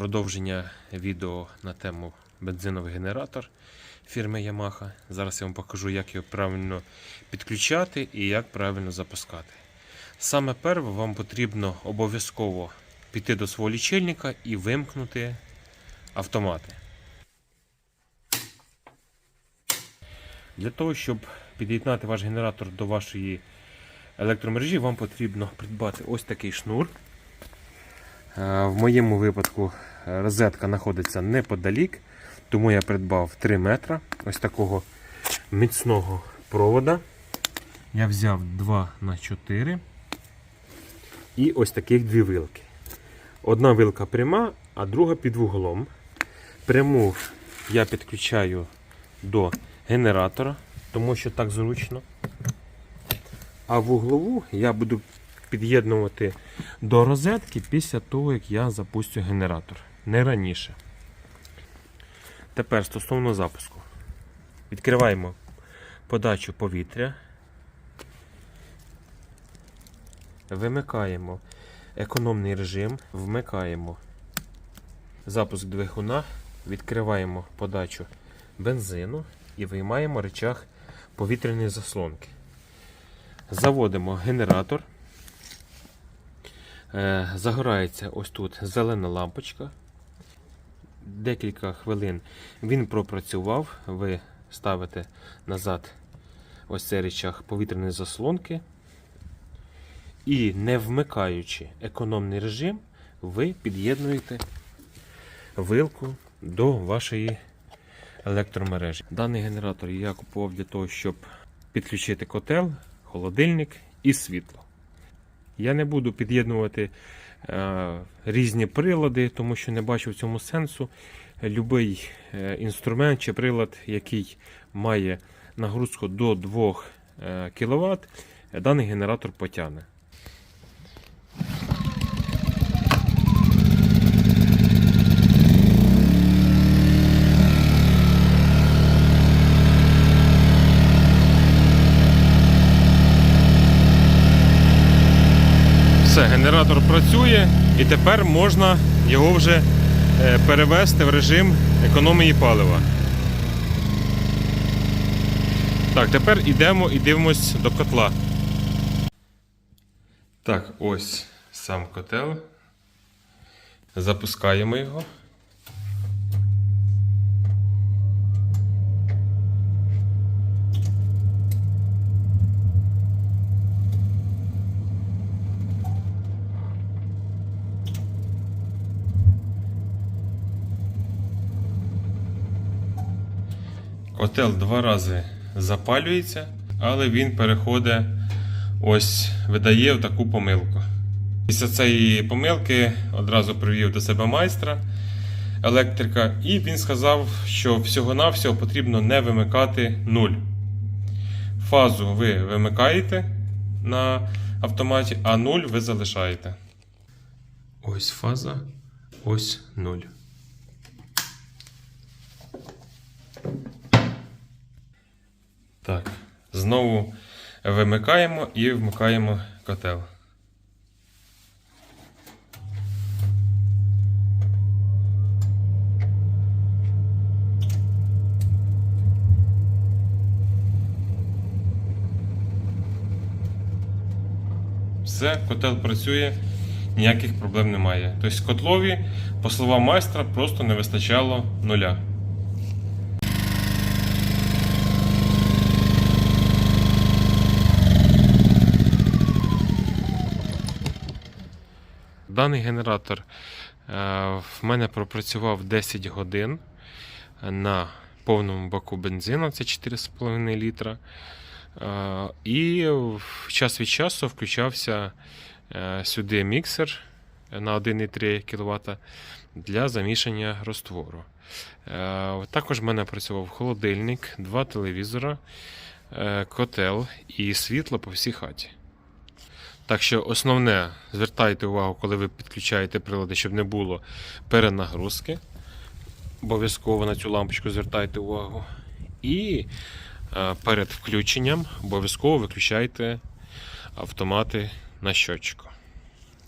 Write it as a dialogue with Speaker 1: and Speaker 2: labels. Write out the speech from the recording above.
Speaker 1: продовження відео на тему бензиновий генератор фірми Yamaha. Зараз я вам покажу, як його правильно підключати і як правильно запускати. Саме перше вам потрібно обов'язково піти до свого лічильника і вимкнути автомати. Для того, щоб під'єднати ваш генератор до вашої електромережі, вам потрібно придбати ось такий шнур. Е, В моєму випадку розетка знаходиться неподалік, тому я придбав 3 метра ось такого міцного провода. Я взяв 2 на 4 і ось таких дві вилки. Одна вилка пряма, а друга під вуглом. Пряму я підключаю до генератора, тому що так зручно. А вуглову я буду під'єднувати до розетки після того, як я запустю генератор. Не раніше. Тепер стосовно запуску. Відкриваємо подачу повітря. Вимикаємо економний режим, вмикаємо запуск двигуна, відкриваємо подачу бензину і виймаємо речах повітряної заслонки. Заводимо генератор. Е, Загорається ось тут зелена лампочка. Декілька хвилин він пропрацював. Ви ставите назад ось цей речах повітряної заслонки. І не вмикаючи економний режим, ви під'єднуєте вилку до вашої електромережі. Даний генератор я купував для того, щоб підключити котел, холодильник і світло. Я не буду під'єднувати різні прилади, тому що не бачу в цьому сенсу. Любий е, інструмент чи прилад, який має нагрузку до 2 е, кВт, даний генератор потягне. Все, генератор працює і тепер можна його вже е, перевести в режим економії палива. Так, тепер йдемо і дивимось до котла. Так, ось сам котел. Запускаємо його. Котел два рази запалюється, але він переходить, ось видає таку помилку. Після цієї помилки одразу привів до себе майстра електрика, і він сказав, що всього-навсього потрібно не вимикати нуль. Фазу ви вимикаєте на автоматі, а нуль ви залишаєте. Ось фаза, ось нуль. Так, знову вимикаємо і вмикаємо котел. Все, котел працює, ніяких проблем немає. Тобто котлові, по словам майстра, просто не вистачало нуля. Даний генератор е, в мене пропрацював 10 годин на повному баку бензину, це 4,5 літра. Е, І час від часу включався е, сюди міксер на 1,3 кВт для замішання розтвору. Також в мене працював холодильник, два телевізора, котел і світло по всій хаті. Так що основне, звертайте увагу, коли ви підключаєте прилади, щоб не було перенагрузки. Обов'язково на цю лампочку звертайте увагу. І е, перед включенням обов'язково виключайте автомати на щотчику.